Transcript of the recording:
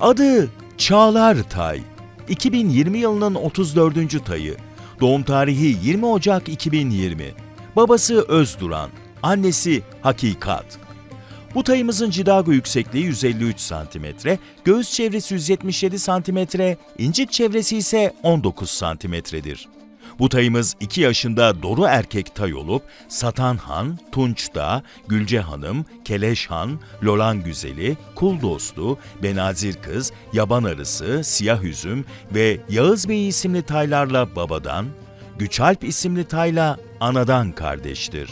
Adı Çağlar Tay. 2020 yılının 34. tayı. Doğum tarihi 20 Ocak 2020. Babası Özduran, annesi Hakikat. Bu tayımızın cidago yüksekliği 153 cm, göğüs çevresi 177 cm, incik çevresi ise 19 cm'dir. Bu tayımız 2 yaşında doru erkek tay olup Satan Han, Tunç Dağ, Gülce Hanım, Keleş Han, Lolan Güzeli, Kul Dostu, Benazir Kız, Yaban Arısı, Siyah Üzüm ve Yağız Bey isimli taylarla babadan, Güçalp isimli tayla anadan kardeştir.